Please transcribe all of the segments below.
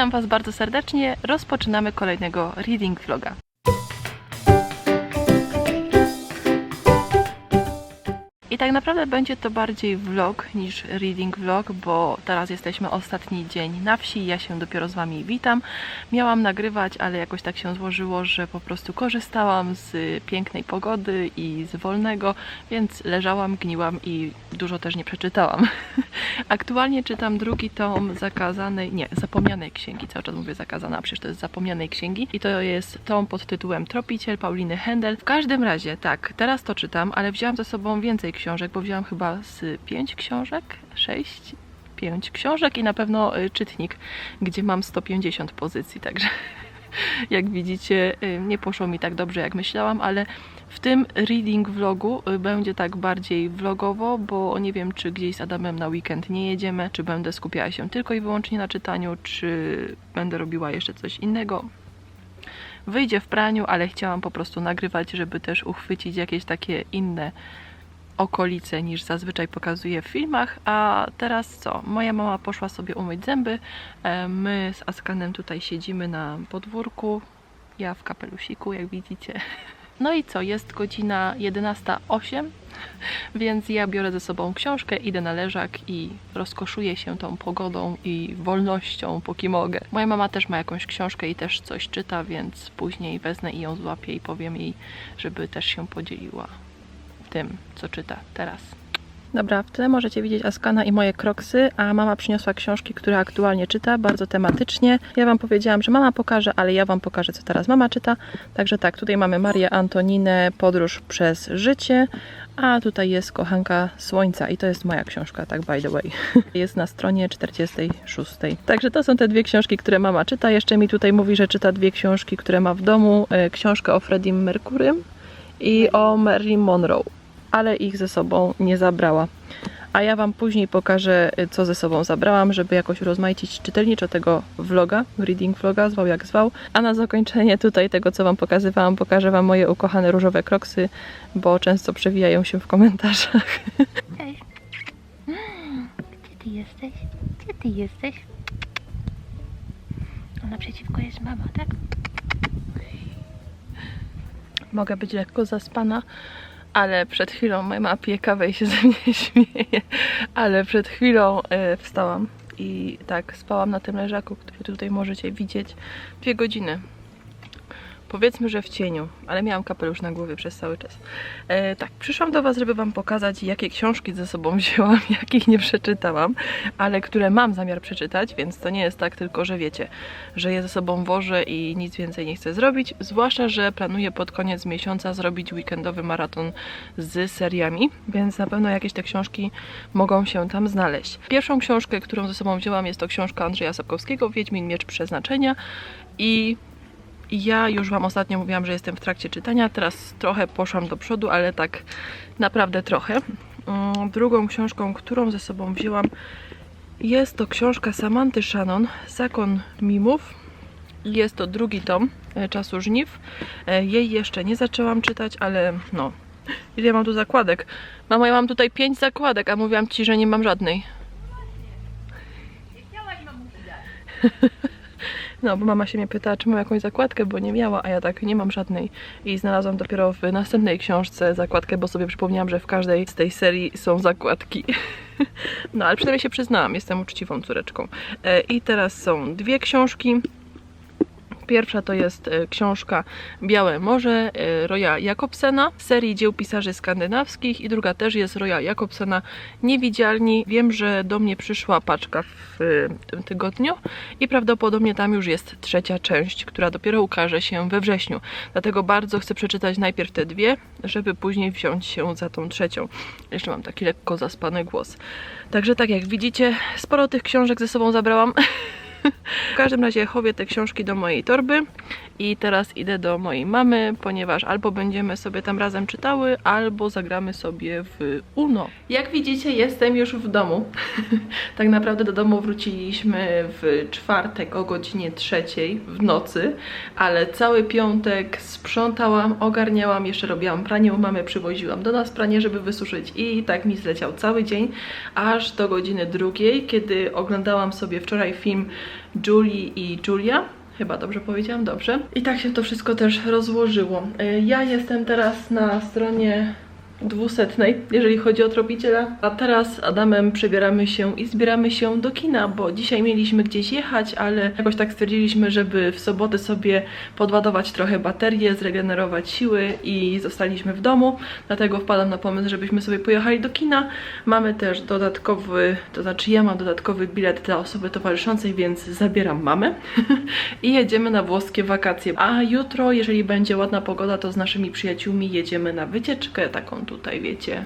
Witam Was bardzo serdecznie. Rozpoczynamy kolejnego reading vloga. Tak naprawdę będzie to bardziej vlog niż reading vlog, bo teraz jesteśmy ostatni dzień na wsi. Ja się dopiero z Wami witam. Miałam nagrywać, ale jakoś tak się złożyło, że po prostu korzystałam z pięknej pogody i z wolnego, więc leżałam, gniłam i dużo też nie przeczytałam. Aktualnie czytam drugi tom zakazanej, nie, zapomnianej księgi. Cały czas mówię zakazana, przecież to jest zapomnianej księgi. I to jest tom pod tytułem Tropiciel Pauliny Händel. W każdym razie, tak, teraz to czytam, ale wzięłam ze sobą więcej książek, bo wzięłam chyba z pięć książek, sześć, pięć książek i na pewno y, czytnik, gdzie mam 150 pozycji, także jak widzicie, y, nie poszło mi tak dobrze, jak myślałam, ale w tym reading vlogu y, będzie tak bardziej vlogowo, bo nie wiem, czy gdzieś z Adamem na weekend nie jedziemy, czy będę skupiała się tylko i wyłącznie na czytaniu, czy będę robiła jeszcze coś innego. Wyjdzie w praniu, ale chciałam po prostu nagrywać, żeby też uchwycić jakieś takie inne okolice niż zazwyczaj pokazuję w filmach. A teraz co? Moja mama poszła sobie umyć zęby. e, My z Askanem tutaj siedzimy na podwórku. Ja w kapelusiku, jak widzicie. No i co? Jest godzina 11.08, więc ja biorę ze sobą książkę, idę na leżak i rozkoszuję się tą pogodą i wolnością, póki mogę. Moja mama też ma jakąś książkę i też coś czyta, więc później wezmę i ją złapię i powiem jej, żeby też się podzieliła tym, co czyta teraz. Dobra, w tle możecie widzieć Askana i moje kroksy, a mama przyniosła książki, które aktualnie czyta, bardzo tematycznie. Ja Wam powiedziałam, że mama pokaże, ale ja Wam pokażę, co teraz mama czyta. Także tak, tutaj mamy Marię Antoninę, Podróż przez życie, a tutaj jest Kochanka Słońca i to jest moja książka, tak by the way. Jest na stronie 46. Także to są te dwie książki, które mama czyta. Jeszcze mi tutaj mówi, że czyta dwie książki, które ma w domu. E, Książkę o Freddie Mercurym i o Marilyn Monroe, ale ich ze sobą nie zabrała. A ja Wam później pokażę, y, co ze sobą zabrałam, żeby jakoś rozmaicić czytelniczo tego vloga, reading vloga, zwał jak zwał. A na zakończenie tutaj tego, co Wam pokazywałam, pokażę Wam moje ukochane różowe kroksy, bo często przewijają się w komentarzach. Cześć. Gdzie ty jesteś? Gdzie ty jesteś? A naprzeciwko jest mama, tak? Mogę być lekko zaspana, ale przed chwilą moja mama pije kawę i się ze mnie śmieje, ale przed chwilą e, wstałam i tak spałam na tym leżaku, który tutaj możecie widzieć, dwie godziny. Powiedzmy, że w cieniu, ale miałam kapelusz na głowie przez cały czas. E, tak, przyszłam do Was, żeby Wam pokazać, jakie książki ze sobą wzięłam, jakich nie przeczytałam, ale które mam zamiar przeczytać, więc to nie jest tak tylko, że wiecie, że je ze sobą wożę i nic więcej nie chcę zrobić. Zwłaszcza, że planuję pod koniec miesiąca zrobić weekendowy maraton z seriami, więc na pewno jakieś te książki mogą się tam znaleźć. Pierwszą książkę, którą ze sobą wzięłam, jest to książka Andrzeja Sapkowskiego, Wiedźmin Miecz Przeznaczenia i ja już Wam ostatnio mówiłam, że jestem w trakcie czytania, teraz trochę poszłam do przodu, ale tak naprawdę trochę. Mm, Drugą książką, którą ze sobą wzięłam, jest to książka Samanty Shannon, Zakon Mimów. Jest to drugi tom e, Czasu Żniw. E, Jej jeszcze nie zaczęłam czytać, ale no, ile ja mam tu zakładek? Mamo, ja mam tutaj pięć zakładek, a mówiłam Ci, że nie mam żadnej. No, bo mama się mnie pytała, czy mam jakąś zakładkę, bo nie miała, a ja tak nie mam żadnej. I znalazłam dopiero w następnej książce zakładkę, bo sobie przypomniałam, że w każdej z tej serii są zakładki. No, ale przynajmniej się przyznałam, jestem uczciwą córeczką. E, I teraz są dwie książki. Pierwsza to jest e, książka Białe Morze e, Roya Jakobsena z serii dzieł pisarzy skandynawskich i druga też jest Roya Jakobsena Niewidzialni. Wiem, że do mnie przyszła paczka w e, tym tygodniu i prawdopodobnie tam już jest trzecia część, która dopiero ukaże się we wrześniu. Dlatego bardzo chcę przeczytać najpierw te dwie, żeby później wziąć się za tą trzecią. Jeszcze mam taki lekko zaspany głos. Także tak jak widzicie, sporo tych książek ze sobą zabrałam. W każdym razie chowię te książki do mojej torby i teraz idę do mojej mamy, ponieważ albo będziemy sobie tam razem czytały, albo zagramy sobie w Uno. Jak widzicie, jestem już w domu. tak naprawdę do domu wróciliśmy w czwartek o godzinie trzeciej w nocy, ale cały piątek sprzątałam, ogarniałam, jeszcze robiłam pranie u mamy, przywoziłam do nas pranie, żeby wysuszyć i tak mi zleciał cały dzień, aż do godziny drugiej, kiedy oglądałam sobie wczoraj film Julie i Julia. Chyba dobrze powiedziałam, dobrze. I tak się to wszystko też rozłożyło. Y, Ja jestem teraz na stronie dwusetnej, jeżeli chodzi o tropiciela. A teraz z Adamem przebieramy się i zbieramy się do kina, bo dzisiaj mieliśmy gdzieś jechać, ale jakoś tak stwierdziliśmy, żeby w sobotę sobie podładować trochę baterie, zregenerować siły i zostaliśmy w domu. Dlatego wpadam na pomysł, żebyśmy sobie pojechali do kina. Mamy też dodatkowy, to znaczy ja mam dodatkowy bilet dla osoby towarzyszącej, więc zabieram mamę i jedziemy na włoskie wakacje. A jutro, jeżeli będzie ładna pogoda, to z naszymi przyjaciółmi jedziemy na wycieczkę, taką tutaj, wiecie,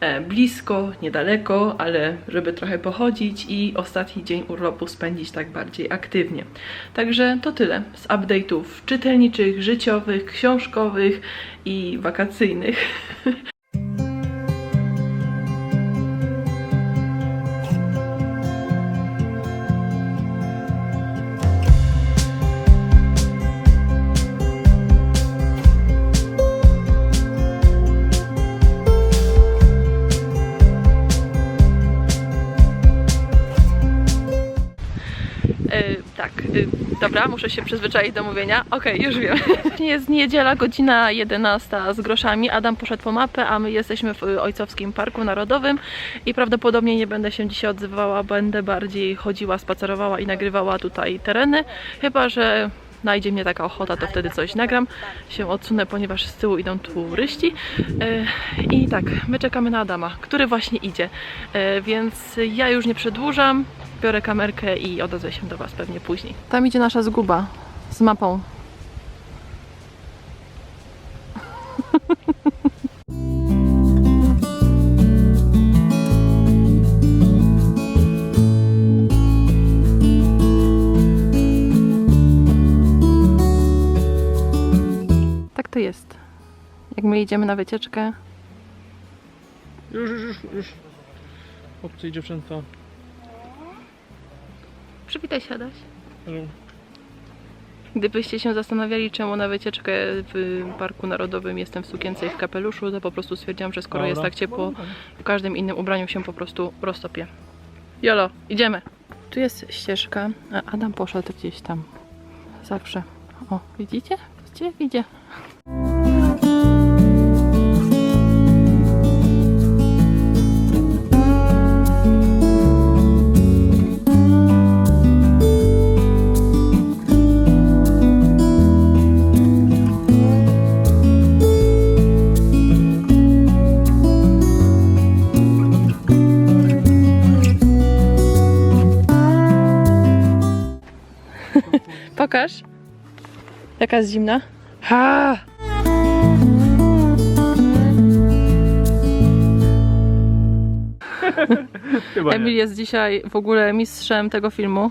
e, blisko, niedaleko, ale żeby trochę pochodzić i ostatni dzień urlopu spędzić tak bardziej aktywnie. Także to tyle z update'ów czytelniczych, życiowych, książkowych i wakacyjnych. dobra, muszę się przyzwyczaić do mówienia. Okej, już wiem. Jest niedziela, godzina 11 z groszami. Adam poszedł po mapę, a my jesteśmy w e, Ojcowskim Parku Narodowym i prawdopodobnie nie będę się dzisiaj odzywała, będę bardziej chodziła, spacerowała i nagrywała tutaj tereny. Chyba, że najdzie mnie taka ochota, to wtedy coś nagram. Się odsunę, ponieważ z tyłu idą turyści. E, I tak, my czekamy na Adama, który właśnie idzie. E, Więc ja już nie przedłużam. Biorę kamerkę i odezwę się do Was pewnie później. Tam idzie nasza zguba z mapą. Tak to jest. Jak my idziemy na wycieczkę, Już, już, już, już. Chłopcy i dziewczęta. Się Adaś. Hello. Gdybyście się zastanawiali, czemu na wycieczkę w Parku Narodowym jestem w sukience i w kapeluszu, to po prostu stwierdziłam, że skoro Dobra. jest tak ciepło, w każdym innym ubraniu się po prostu roztopię. Jolo, idziemy! Tu jest ścieżka, a Adam poszedł gdzieś tam. Zawsze. O, widzicie? Widzicie? jak Idzie. Pokaż. Jaka jest zimna? Ha! Chyba Emil jest dzisiaj w ogóle mistrzem tego filmu.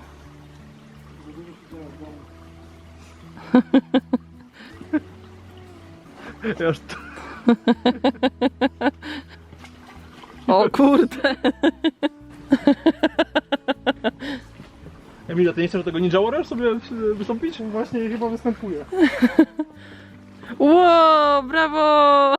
nie. Ja już to... O kurde! Emilia, ty nie chcesz tego Ninja Warrior sobie e, wystąpić? Właśnie chyba występuje. Wow, brawo!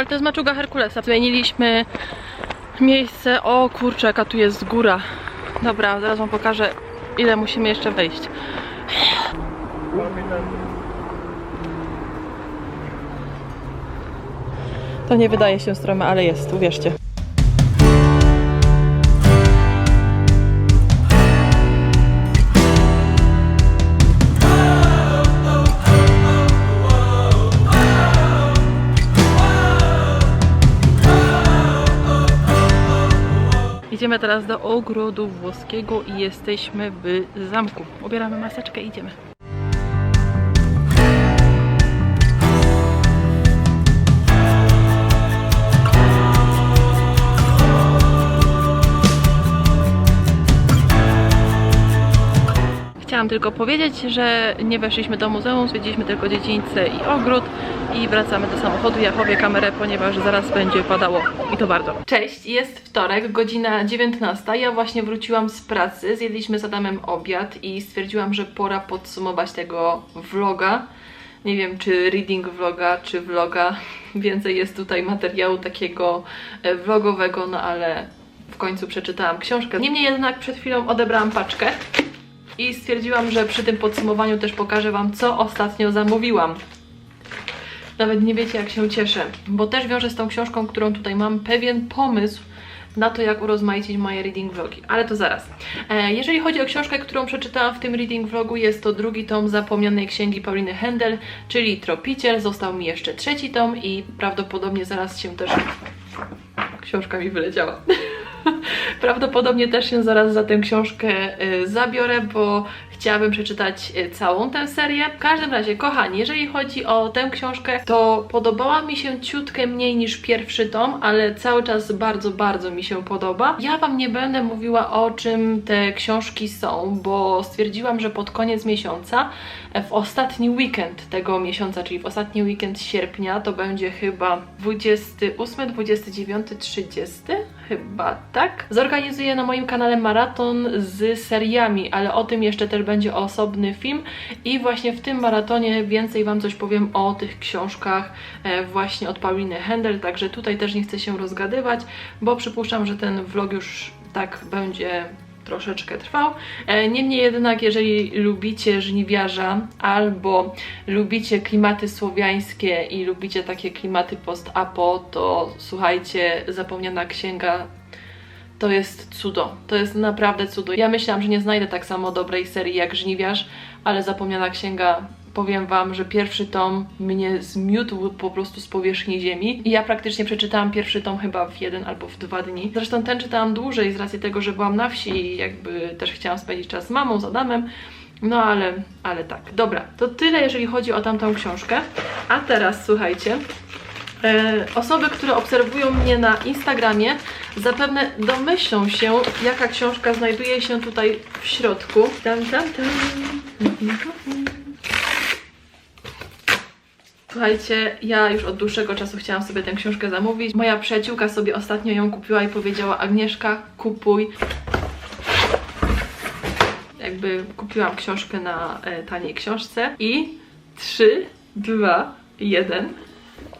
Ale to jest maczuga Herkulesa. Zmieniliśmy miejsce. O kurczę, jaka tu jest góra. Dobra, zaraz wam pokażę, ile musimy jeszcze wejść. To nie wydaje się strome, ale jest, uwierzcie. Idziemy teraz do ogrodu włoskiego i jesteśmy w zamku. Ubieramy maseczkę i idziemy. Chciałam tylko powiedzieć, że nie weszliśmy do muzeum, zwiedziliśmy tylko dziedzińce i ogród i wracamy do samochodu. Ja chowię kamerę, ponieważ zaraz będzie padało i to bardzo. Cześć, jest wtorek, godzina 19. Ja właśnie wróciłam z pracy, zjedliśmy z Adamem obiad i stwierdziłam, że pora podsumować tego vloga. Nie wiem, czy reading vloga, czy vloga. Więcej jest tutaj materiału takiego e, vlogowego, no ale w końcu przeczytałam książkę. Niemniej jednak przed chwilą odebrałam paczkę i stwierdziłam, że przy tym podsumowaniu też pokażę Wam, co ostatnio zamówiłam. Nawet nie wiecie, jak się cieszę, bo też wiąże z tą książką, którą tutaj mam, pewien pomysł na to, jak urozmaicić moje reading vlogi, ale to zaraz. E, jeżeli chodzi o książkę, którą przeczytałam w tym reading vlogu, jest to drugi tom zapomnianej księgi Pauliny Händel, czyli Tropiciel. Został mi jeszcze trzeci tom i prawdopodobnie zaraz się też... Książka mi wyleciała. Prawdopodobnie też się zaraz za tę książkę y, zabiorę, bo chciałabym przeczytać y, całą tę serię. W każdym razie, kochani, jeżeli chodzi o tę książkę, to podobała mi się ciutkę mniej niż pierwszy tom, ale cały czas bardzo, bardzo mi się podoba. Ja Wam nie będę mówiła o czym te książki są, bo stwierdziłam, że pod koniec miesiąca, e, w ostatni weekend tego miesiąca, czyli w ostatni weekend sierpnia, to będzie chyba 28, 29, 30, chyba tak. Zorganizuję na moim kanale maraton z seriami, ale o tym jeszcze też będzie osobny film i właśnie w tym maratonie więcej Wam coś powiem o tych książkach e, właśnie od Pauliny Händel, także tutaj też nie chcę się rozgadywać, bo przypuszczam, że ten vlog już tak będzie troszeczkę trwał. E, Niemniej jednak, jeżeli lubicie żniwiarza albo lubicie klimaty słowiańskie i lubicie takie klimaty post-apo, to słuchajcie, Zapomniana Księga to jest cudo. To jest naprawdę cudo. Ja myślałam, że nie znajdę tak samo dobrej serii jak Żniwiarz, ale Zapomniana Księga powiem Wam, że pierwszy tom mnie zmiótł po prostu z powierzchni ziemi. I ja praktycznie przeczytałam pierwszy tom chyba w jeden albo w dwa dni. Zresztą ten czytałam dłużej z racji tego, że byłam na wsi i jakby też chciałam spędzić czas z mamą, z Adamem. No ale, ale tak. Dobra, to tyle jeżeli chodzi o tamtą książkę. A teraz słuchajcie, E, Osoby, które obserwują mnie na Instagramie, zapewne domyślą się, jaka książka znajduje się tutaj w środku. Tam, tam, tam. Słuchajcie, ja już od dłuższego czasu chciałam sobie tę książkę zamówić. Moja przyjaciółka sobie ostatnio ją kupiła i powiedziała: Agnieszka, kupuj. Jakby kupiłam książkę na e, taniej książce i 3, 2, 1.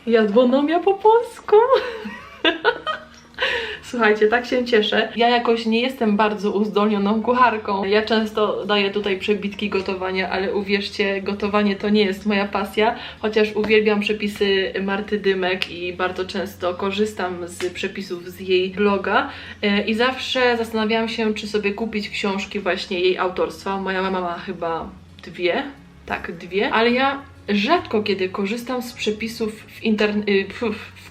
Jadłonomia po polsku. Słuchajcie, tak się cieszę. Ja jakoś nie jestem bardzo uzdolnioną kucharką. Ja często daję tutaj przebitki gotowania, ale uwierzcie, gotowanie to nie jest moja pasja, chociaż uwielbiam przepisy Marty Dymek i bardzo często korzystam z przepisów z jej bloga E, i zawsze zastanawiałam się, czy sobie kupić książki właśnie jej autorstwa. Moja mama ma chyba dwie, tak, dwie, ale ja rzadko kiedy korzystam z przepisów w, y,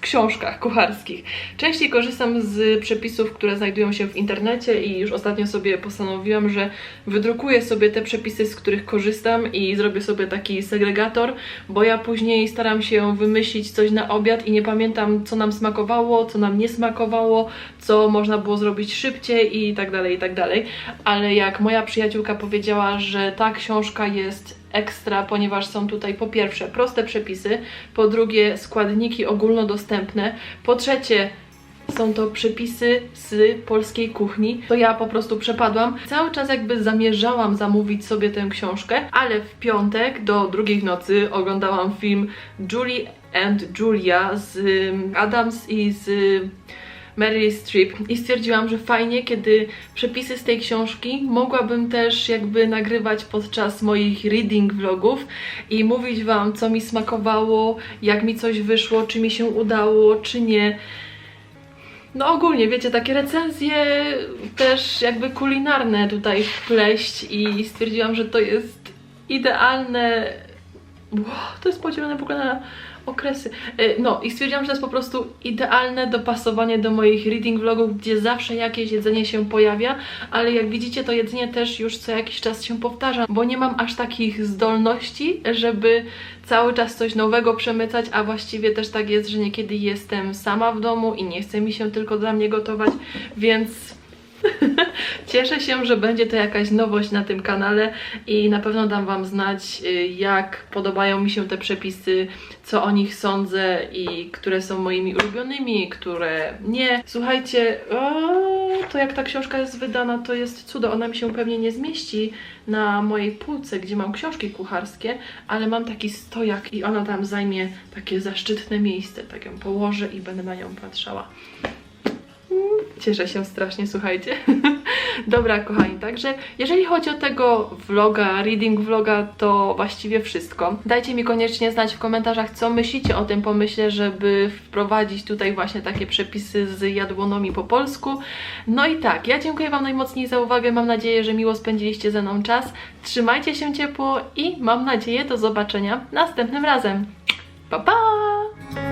w książkach kucharskich. Częściej korzystam z przepisów, które znajdują się w internecie i już ostatnio sobie postanowiłam, że wydrukuję sobie te przepisy, z których korzystam i zrobię sobie taki segregator, bo ja później staram się wymyślić coś na obiad i nie pamiętam, co nam smakowało, co nam nie smakowało, co można było zrobić szybciej i tak dalej, i tak dalej. Ale jak moja przyjaciółka powiedziała, że ta książka jest ekstra, ponieważ są tutaj po pierwsze proste przepisy, po drugie składniki ogólnodostępne, po trzecie Są to przepisy z polskiej kuchni. To ja po prostu przepadłam. Cały czas jakby zamierzałam zamówić sobie tę książkę, ale w piątek do drugiej w nocy oglądałam film Julie and Julia z Adams i z Meryl Streep i stwierdziłam, że fajnie, kiedy przepisy z tej książki mogłabym też jakby nagrywać podczas moich reading vlogów i mówić Wam, co mi smakowało, jak mi coś wyszło, czy mi się udało, czy nie. No ogólnie, wiecie, takie recenzje też jakby kulinarne tutaj wpleść i stwierdziłam, że to jest idealne Wow, to jest podzielone w ogóle na okresy. E, No i stwierdziłam, że to jest po prostu idealne dopasowanie do moich reading vlogów, gdzie zawsze jakieś jedzenie się pojawia, ale jak widzicie, to jedzenie też już co jakiś czas się powtarza, bo nie mam aż takich zdolności, żeby cały czas coś nowego przemycać, a właściwie też tak jest, że niekiedy jestem sama w domu i nie chce mi się tylko dla mnie gotować, więc Cieszę się, że będzie to jakaś nowość na tym kanale i na pewno dam Wam znać, y, jak podobają mi się te przepisy, co o nich sądzę i które są moimi ulubionymi, które nie. Słuchajcie, o, to jak ta książka jest wydana, to jest cudo. Ona mi się pewnie nie zmieści na mojej półce, gdzie mam książki kucharskie, ale mam taki stojak i ona tam zajmie takie zaszczytne miejsce. Tak ją położę i będę na nią patrzała. Cieszę się strasznie, słuchajcie. Dobra, kochani, także jeżeli chodzi o tego vloga, reading vloga, to właściwie wszystko. Dajcie mi koniecznie znać w komentarzach, co myślicie o tym pomyśle, żeby wprowadzić tutaj właśnie takie przepisy z jadłonomii po polsku. No i tak, ja dziękuję Wam najmocniej za uwagę, mam nadzieję, że miło spędziliście ze mną czas. Trzymajcie się ciepło i mam nadzieję do zobaczenia następnym razem. Pa, pa!